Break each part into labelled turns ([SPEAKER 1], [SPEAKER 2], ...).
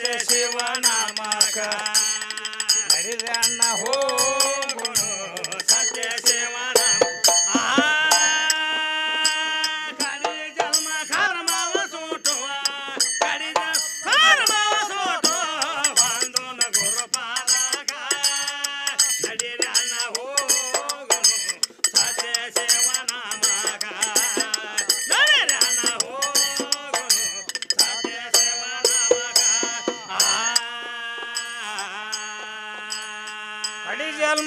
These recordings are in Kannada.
[SPEAKER 1] ಸತ್ಯ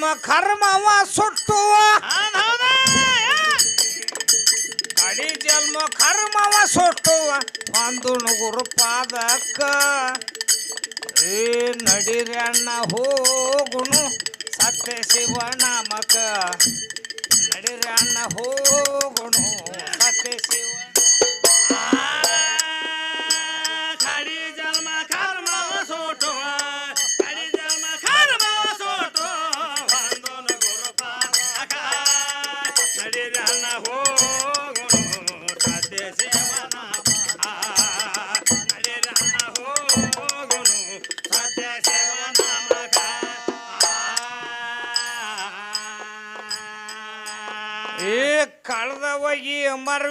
[SPEAKER 1] ಜನ್ಮ ಕರ್ಮವ ಸುಟ್ಟುವ. ಕಡಿ ಜನ್ಮ ಕರ್ಮವ ಸುಟ್ಟುವ.
[SPEAKER 2] ಒಂದು ನುಗುರು ಪಾದಕ್ಕ. ಏ ನಡಿರಿ ಅಣ್ಣ ಹೋಗುಣು ಸತ್ಯ ಶಿವ ನಾಮಕ. ನಡಿರಿ ಅಣ್ಣ ಹೋಗುಣು ಸತ್ಯ ಶಿವ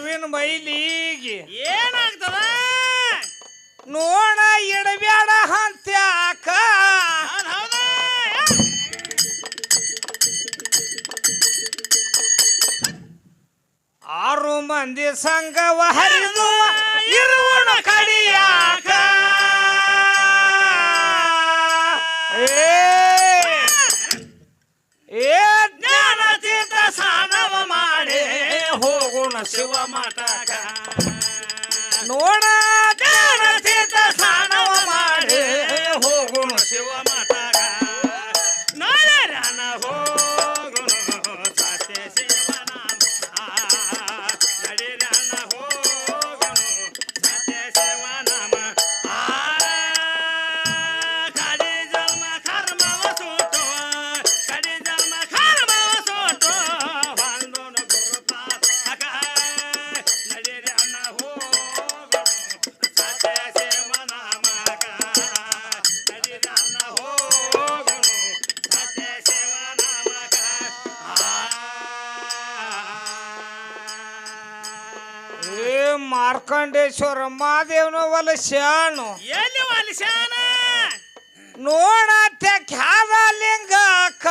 [SPEAKER 2] ಮರ್ವಿನ ಮೈಲಿಗೆ.
[SPEAKER 1] ಏನಾಗ್ತದ?
[SPEAKER 2] ನೋಡ ಇಡಬ್ಯಾಡ ಅಂತ್ಯಾಕ ಆರು ಮಂದಿ ಸಂಘವ ಹರಿದು ಇರುವಣ ಕಡಿಯಾಕ. ಶಿವ ಮಠಕ ನೋಡ ಮಾರ್ಕಂಡೇಶ್ವರ ಮಾದೇವನ ಶಾಣು
[SPEAKER 1] ಎಲ್ಲಿ ವಲಸ್ಯಾನ?
[SPEAKER 2] ನೋಡ ಖ್ಯಾದ
[SPEAKER 1] ಲಿಂಗ ಅಕ್ಕ?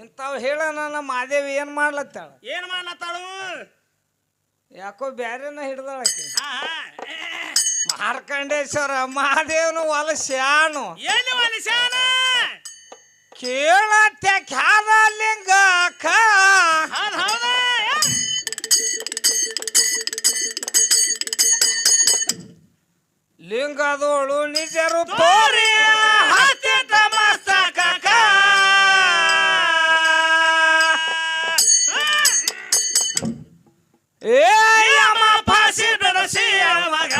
[SPEAKER 2] ಇಂಥವ್ ಹೇಳ ನನ್ನ ಮಾದೇವಿ ಏನ್ ಮಾಡ್ಲತ್ತಾಳ?
[SPEAKER 1] ಏನ್ ಮಾಡ್ಲತ್ತಾಳು?
[SPEAKER 2] ಯಾಕೋ ಬ್ಯಾರೆನ ಹಿಡ್ದಾಳಕ್ಕೆ. ಮಾರ್ಕಂಡೇಶ್ವರ ಮಹಾದೇವನು ಒಲ ಶಾಣು
[SPEAKER 1] ಎಲ್ಲಿ ವಲಸ್ಯಾನ?
[SPEAKER 2] ಕೇಳತ್ತೆ ಖ್ಯಾದ ಲಿಂಗಕ್ಕ
[SPEAKER 1] ಹೌದ್ ಹೌದಾ?
[SPEAKER 2] ಲಿಂಗದೋಳು ನಿಜರು ತೋರಿ ಹತ್ತಿದ ಮಸ್ತಕಕ್ಕ ಏ ಯಮ ಫಾಸಿ ಬೆರಸಿ ಮಗ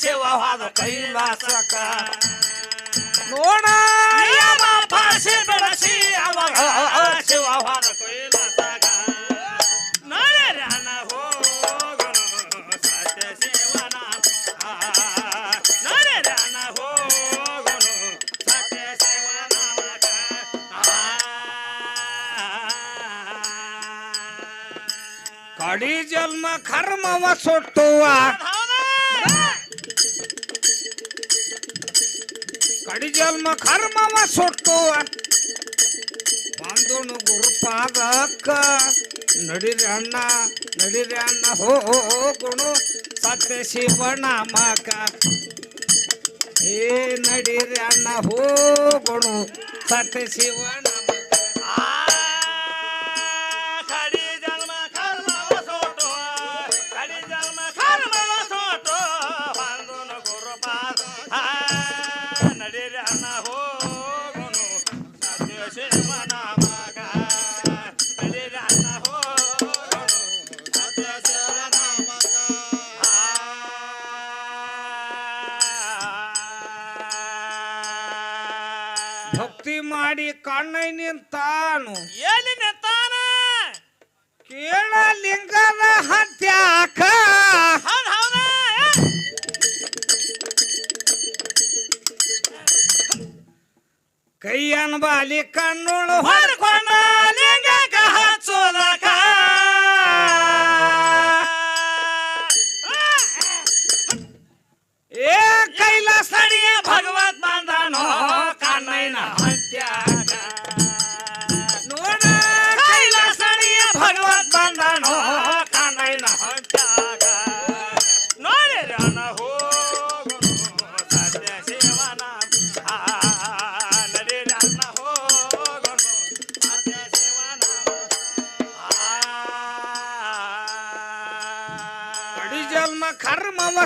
[SPEAKER 2] ಶಿವವಾದ ಕೈಲಾಸಕ ನೋಡ. ಜನ್ಮ ಕರ್ಮವ ಸುಟ್ಟುವ ಕಡಿ ಜನ್ಮ ಕರ್ಮವ ಸುಟ್ಟುವ ಬಂದುನು ಗುರುಪಾದಕ್ಕ, ನಡಿರಿ ಅಣ್ಣ ನಡಿರಿ ಅಣ್ಣ, ಹೋ ಗುಣು, ಸತ್ಯ ಶಿವಣ ಮಕ. ಏ, ನಡಿರಿ ಅಣ್ಣ,
[SPEAKER 1] ಹೋ, ಗುಣು, ಸತ್ಯ
[SPEAKER 2] ಶಿವ ಕೈಯನ್ ಬಾಲಿ ಕಣ್ಣುಳು ಹೊಡ್ಕೊಂಡಾಲಿ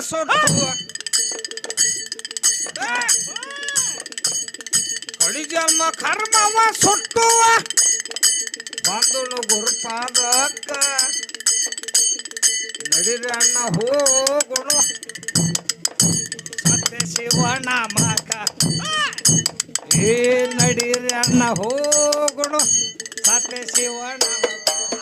[SPEAKER 2] ಸುಟ್ಟು ಕಳಿಜಮ್ಮ ಕರ್ಮವ ಸುಟ್ಟುವ ಬಂದುಳು ಗುರುಪಾದಕ್ಕ ನಡಿರಿ ಅಣ್ಣ ಹೋಗುಣು ಸತ್ಯ ಮಾಕ ಏ ನಡೀರಿ ಅಣ್ಣ ಹೋಗುಣು ಸತ್ಯ ಶಿವನಾಮಕ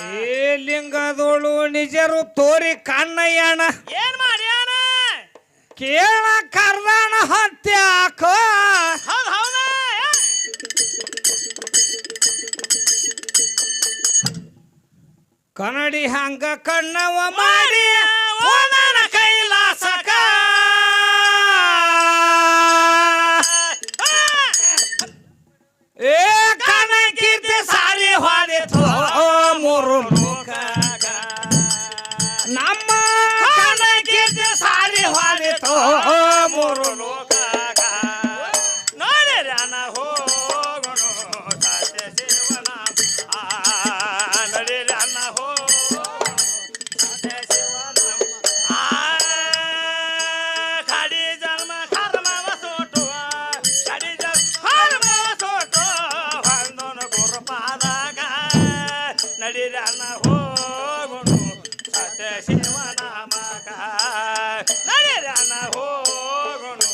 [SPEAKER 2] ಏ ಲಿಂಗದೋಳು ನಿಜರು ತೋರಿ ಕಣ್ಣಯ್ಯಣ.
[SPEAKER 1] ಏನ್ ಮಾಡ್ಯಾನ
[SPEAKER 2] ಕೇಳ ಕರ್ದಾಣ ಹತ್ಯಾಕ
[SPEAKER 1] ಹೌದ್ ಹೌದಾ?
[SPEAKER 2] ಕನ್ನಡಿ ಹಂಗ ಕಣ್ಣವ ಮಾಡಿ
[SPEAKER 1] ಕೈಲಾಸಕ.
[SPEAKER 2] ಏ ಕಣ ಕೀರ್ತಿ ಸಾರಿ ಹೋದಿತು
[SPEAKER 1] ನಡಿರನ ಹೋಗುಣು ಸತ್ಯ ಶಿವನಾಮಕ. ನಡಿರನ ಹೋಗುಣು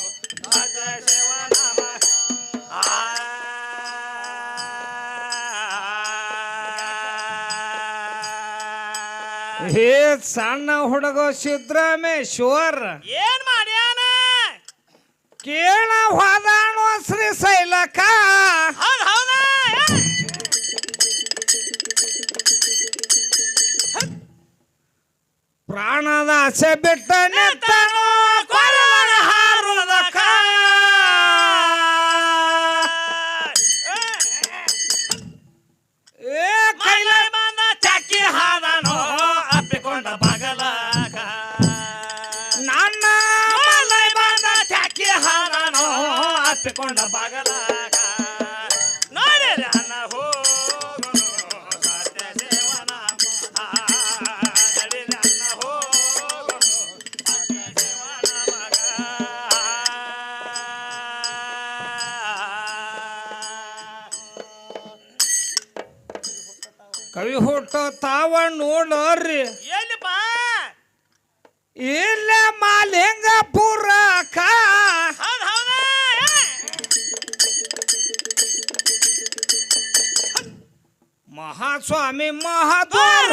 [SPEAKER 1] ಸತ್ಯ ಶಿವನಾಮ
[SPEAKER 2] ಹೇ ಸಣ್ಣ ಹುಡುಗ ಸಿದ್ದರಾಮೇಶ್ವರ್.
[SPEAKER 1] ಏನ್ ಮಾಡ್ಯಾನ?
[SPEAKER 2] ಕೇಳ ಹೋದಾಣು ಶ್ರೀ ಶೈಲಕ.
[SPEAKER 1] ಹೌದ್ ಹೌದಾ?
[SPEAKER 2] ಪ್ರಾಣದ ಆಸೆ ಬಿಟ್ಟ ಕವಿ ಹುಟ್ಟ ತಾವ ನೋಡೋರಿ
[SPEAKER 1] ಏನಪ್ಪ
[SPEAKER 2] ಇಲ್ಲ
[SPEAKER 1] ಹೌದಾ
[SPEAKER 2] ಮಹಾಸ್ವಾಮಿ ಮಹಾದ್ವಾರ.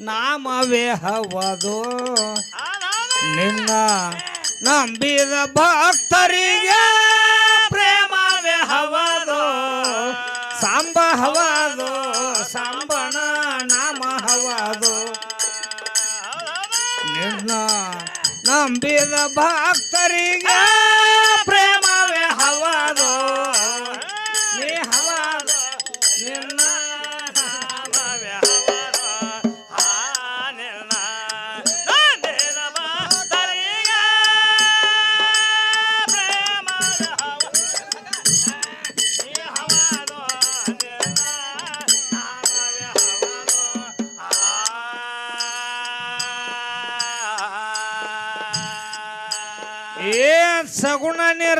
[SPEAKER 2] ನಾಮವೇ ಹವದು ನಿನ್ನ ನಂಬಿದ ಭಕ್ತರಿಗೆ ಪ್ರೇಮವೇ ಹವದು ಸಾಂಬ ಹವದು ಸಾಂಬನ ನಾಮ ಹವದು ನಿನ್ನ ನಂಬಿದ ಭಕ್ತರಿಗೆ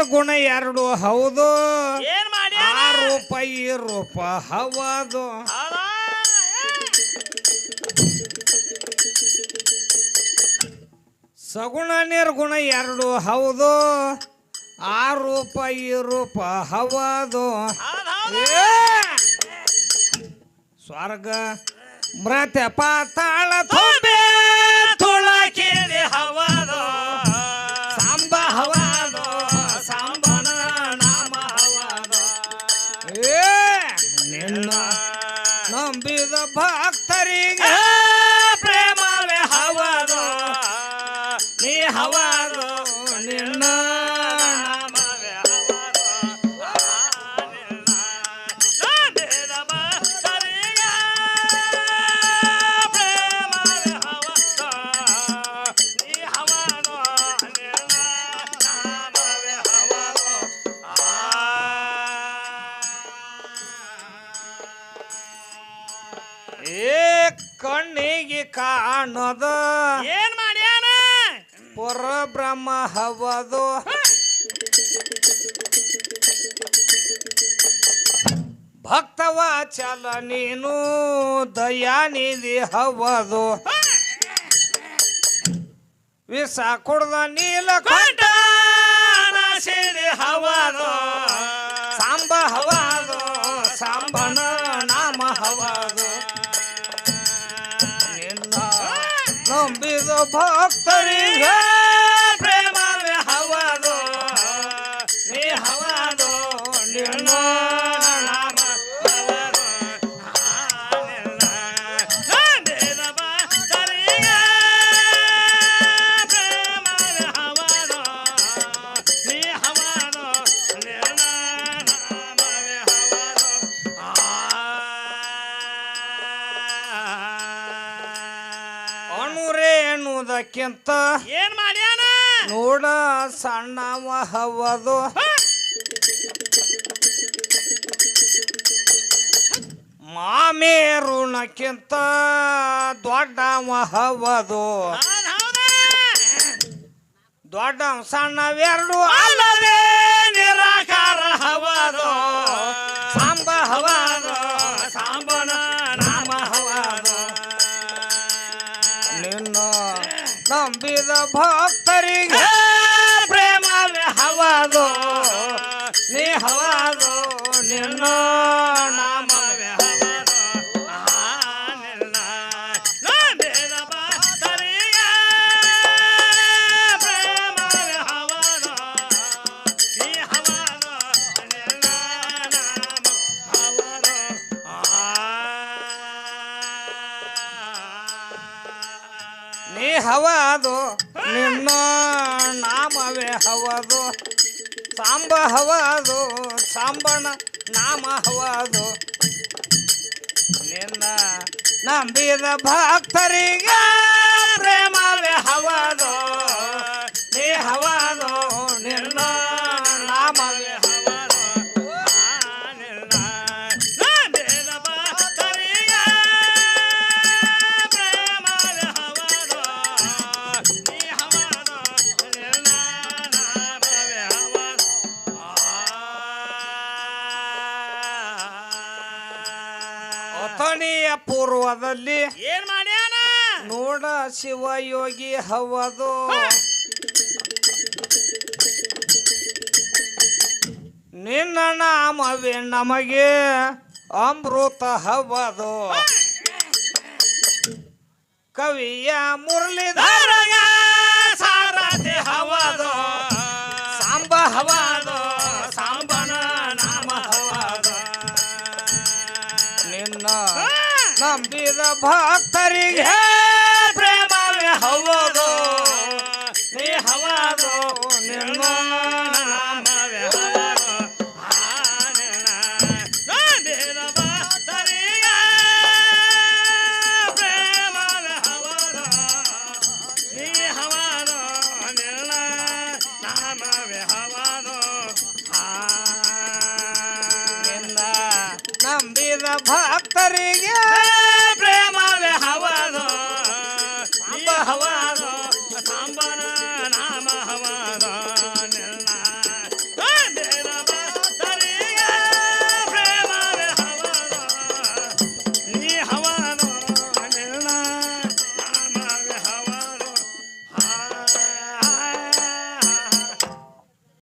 [SPEAKER 2] ನಿರ್ಗುಣ ಎರಡು ಹೌದು.
[SPEAKER 1] ಏನ್ ಮಾಡಿ
[SPEAKER 2] ಆ ರೂಪ ಈ ರೂಪ ಹವದು ಸಗುಣ ನಿರ್ಗುಣ ಎರಡು ಹೌದು. ಆ ರೂಪ ಈ ರೂಪ ಹವದು ಸ್ವರ್ಗ ಮೃತ ಪಾತಾಳ ತುಂಬೆ ಪರಬ್ರಹ್ಮ ಹವದು ಭಕ್ತವ ಚಲ ನೀನು, ದಯಾನಿಧಿ ಹವದು. ವಿಷ ಕುಡ್ದ ನೀಲಕಂಠ
[SPEAKER 1] ಸಿಡಿ ಹವದು.
[SPEAKER 2] ಸಾಂಬ ಹವದು, ಸಾಂಬನ ನಾಮ ಹವದು. ಭಕ್ತರಿಗೆ ಎನ್ನುವುದಕ್ಕಿಂತ
[SPEAKER 1] ಏನ್ ಮಾಡ್ಯಾನ?
[SPEAKER 2] ನೋಡ ಸಣ್ಣ ಹವದು ಮಾಮೇರುಣಕ್ಕಿಂತ ದೊಡ್ಡವ ಹವದು? ದೊಡ್ಡ ಸಣ್ಣವೆರಡು ಅಲ್ಲವೇ ನಿರಾಕಾರ ಹವದು ನಂಬಿದ ಭಕ್ತರಿಗೆ ಪ್ರೇಮವೇ ಹವದು ನೀ ಹವದು ನಿನ್ನ ನಾಮವೇ ಹವದು ಸಾಂಬ ಹವದು ಸಾಂಬನ ನಾಮ ಹವದು. ನಿನ್ನ ನಂಬಿದ ಭಕ್ತರಿಗೆ ಅಥಣಿಯ ಪೂರ್ವದಲ್ಲಿ
[SPEAKER 1] ಏನ್ ಮಾಡ್ಯಾನ
[SPEAKER 2] ನೋಡ ಶಿವಯೋಗಿ ಹವದು. ನಿನ್ನ ನಾಮವೇ ನಮಗೆ
[SPEAKER 1] ಅಮೃತ ಹವದು. ಕವಿಯ ಮುರಳೀಧರ
[SPEAKER 2] ಸಾರಥಿ ಹವದು.
[SPEAKER 1] ಸಾಂಬ ಹವದು
[SPEAKER 2] ಮಾಡಿದ ಭಕ್ತರಿಗೆ ಪ್ರೇಮವೇ
[SPEAKER 1] ಹೌದು. ನೀ ಹವದು ನಿಮ್ಮ